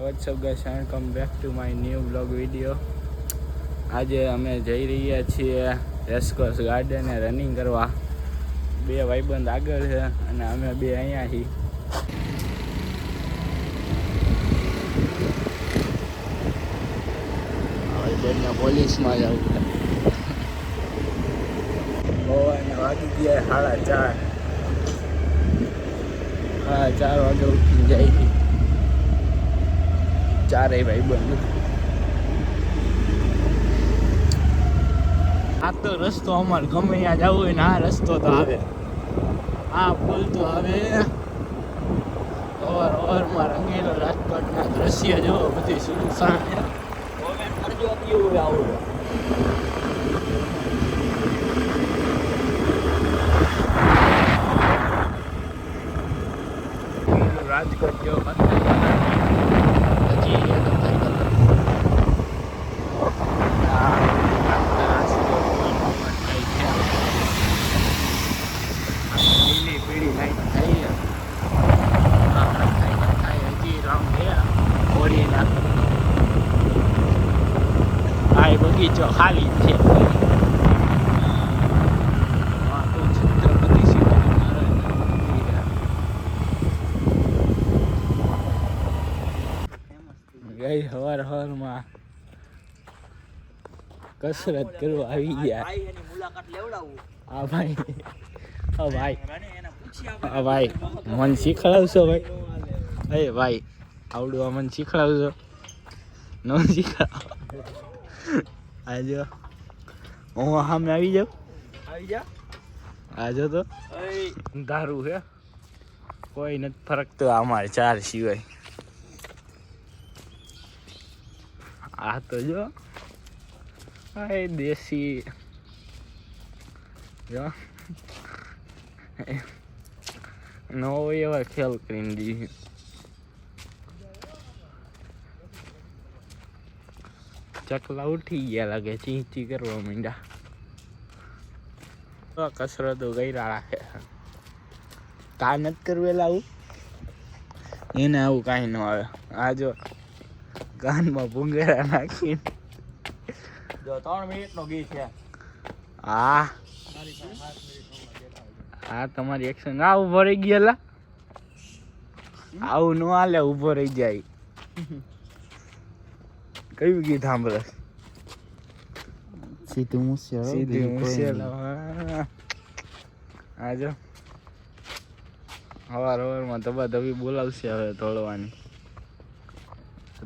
What's up guys welcome back to my new blog video આજે અમે જઈ રહ્યા છીએ રેસકોર્સ ગાર્ડને રનિંગ કરવા. બે ભાઈબંધ આગળ છે અને અમે બે અહીંયા છીએ. ભાઈબંધને પોલીસમાં જવું છે. અને વાગી ગયા સાડા ચાર. સાડા ચાર વાગે ઉઠી જાય ચારેય ભાઈ બંધ આ તો રસ્તો અમારે ગમે ત્યાં જવું હોય ને આ રસ્તો તો આવે. આ પુલ તો આવે. ઓર ઓવરમાં રંગેલો રાજકોટના દ્રશ્ય જો બધી કેવું આવું રાજકોટ જેવો હજી એ તો થાય કલર. આ રાજકોટ મોહમ્મદ ભાઈ છે. આ લીલી પીળી લાઈન થઈ છે. આ થાય ને થાય હજી રાઉન્ડ છે ઘોડીના. આ એ બગીચો ખાલી છે. ગઈ હવાર હવારમાં કસરત કરવા આવી ગયા. હા ભાઈ હા ભાઈ હા ભાઈ મને શીખડાવશો ભાઈ. અરે ભાઈ આવડું આ મને શીખડાવશો ન શીખડાવ આજો હું સામે આવી જાઉં. આવી જા. આજો તો. દારૂ છે કોઈ નથી ફરકતો અમારે ચાર સિવાય. આ તો જો. આ દેશી. જો. નવો એવા ખેલ કરીને દી ચકલા ઉઠી ગયા લાગે ચી ચી કરવા માંડ્યા. કસરતો કર્યા રાખે. કા નથી કરવેલા આવું? એને આવું કાંઈ ન આવે. આ જો કાનમાં ભૂંગેરા નાખીને. જો ત્રણ મિનિટ નો ગીત છે. હા. હા તમારી એક્શન આ ઊભો રહી ગયેલા? આવું ન હાલે ઊભો રહી જાય. કયું ગીત સાંભળે? સીધું મૂસ્યો સીધું મૂછેલો આજો હવાર હવારમાં દબા દબી બોલાવશે હવે તોડવાની.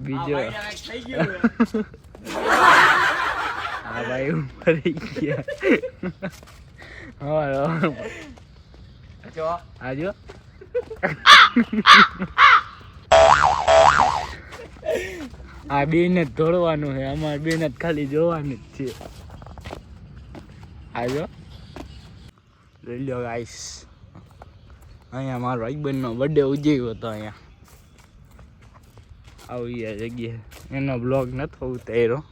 બીજો. હા ભાઈ ઉપર ગયા. હવાર હવારમાં જો. આ બેને જ દોડવાનું છે. અમારે બેને જ ખાલી જોવાનું જ છે. આ જો. લઈ લો ગાઈસ અહીંયા મારો ભાઈબંધનો બર્થડે ઉજવ્યો હતો અહીંયા. આવી આ જગ્યાએ. એનો બ્લોગ નતો ઉતાર્યો.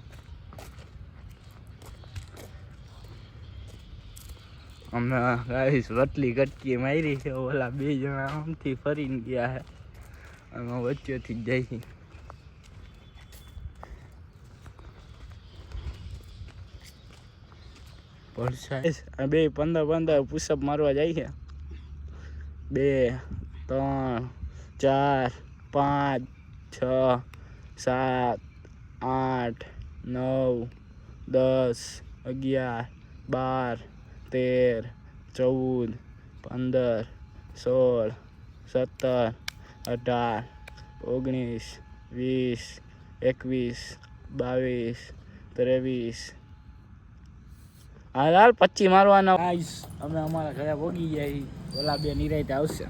અમે ગાઈસ વટલી કટકી મારી છે. ઓલા બે જણા આમથી ફરીને ગયા છે. અમે વચ્ચેથી જ જાય પડશે આ બે પંદર પંદર પુષઅપ મારવા જાય છે બે ત્રણ ચાર પાંચ છ સાત આઠ નવ દસ અગિયાર બાર તેર ચૌદ પંદર સોળ સત્તર અઢાર ઓગણીસ વીસ એકવીસ બાવીસ ત્રેવીસ હાલ હાલ પચી મારવાના. અમે અમારા ઘરે ભોગી ગયા. ઓલા બે નિરાયત આવશે.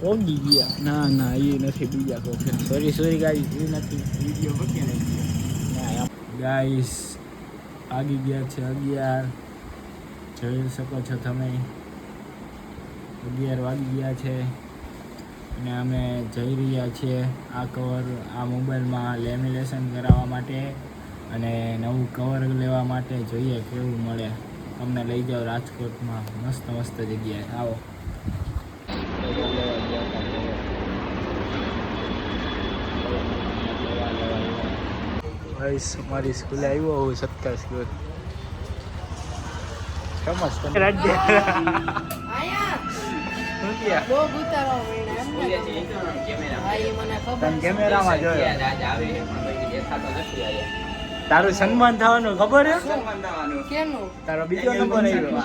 ભોગી ગયા. ના ના એ નથી બીજા કોઈ સોરી સોરી ગાઈસ એ નથી. વીડિયો નહીં ગાઈસ આગી ગયા છે અગિયાર. જોઈ શકો છો તમે. અગિયાર વાગી ગયા છે. અને અમે જઈ રહ્યા છીએ આ કવર આ મોબાઈલમાં લેમિનેશન કરાવવા માટે. અને નવું કવર લેવા માટે જોઈએ કેવું મળે. તમને લઈ જાઓ રાજકોટમાં. મસ્ત મસ્ત જગ્યાએ. આવો. મારી સ્કૂલે આવ્યો હું સત્કાર સ્કૂલ રાજ્ય. છે. કેમેરામાં જોયો? તારું સન્માન થવાનું ખબર હે? કેનું? તારો બીજો નંબર આવ્યો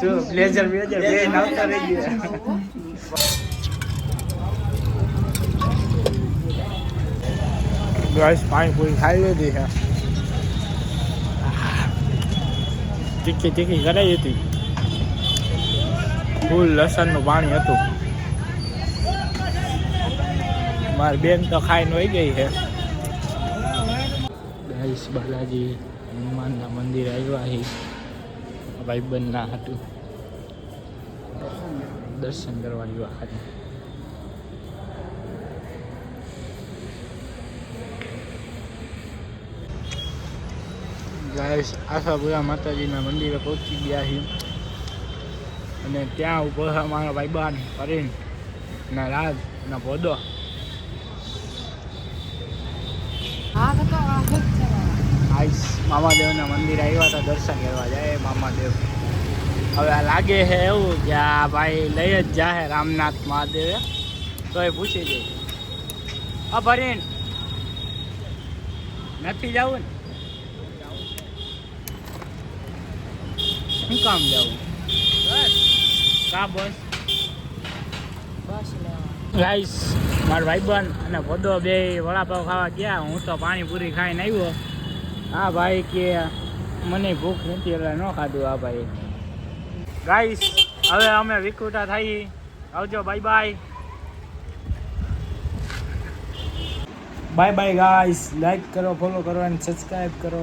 શું બ્લેઝર બ્લેઝર બે નાવતા રહી ગયા. ગાઈસ પાણીપુરી ખાઈ લીધી છે. ટીકી ટીકી કરાઈ હતી. ફૂલ લસણનું પાણી હતું. મારી બેન તો ખાઈને વહી ગઈ છે. ગાઈસ બાલાજી હનુમાનના મંદિર આવ્યા હી. ભાઈબંધના હતું દર્શન કરવા આવ્યા હતા ગાઈસ આશાપુરા માતાજીના મંદિરે પહોંચી ગયા છીએ અને ત્યાં ઊભો મારા ભાઈબાન કરીન ના રાજ ના પોદો હા, તો તો આ જ છે. આઈસ. મામાદેવના મંદિરે આવ્યા હતા, દર્શન કરવા જાય મામાદેવ. હવે આ લાગે છે એવું કે આ ભાઈ લઈ જ જાહે રામનાથ મહાદેવે. તો એ પૂછી જઈ આ ભરીન, નથી જવું ને? શું કામ જવું? કા બસ બસ. ગાઈસ, મારા ભાઈબંધ અને ભદો બે વડાપાવ ખાવા ગયા. હું તો પાણીપુરી ખાઈને આવ્યો. હા ભાઈ કે મને ભૂખ નથી એટલે ન ખાધું આ ભાઈ ગાઈસ હવે અમે વિકુટા થઈ. આવજો bye bye bye bye guys like કરો ફોલો કરો અને સબસ્ક્રાઈબ કરો.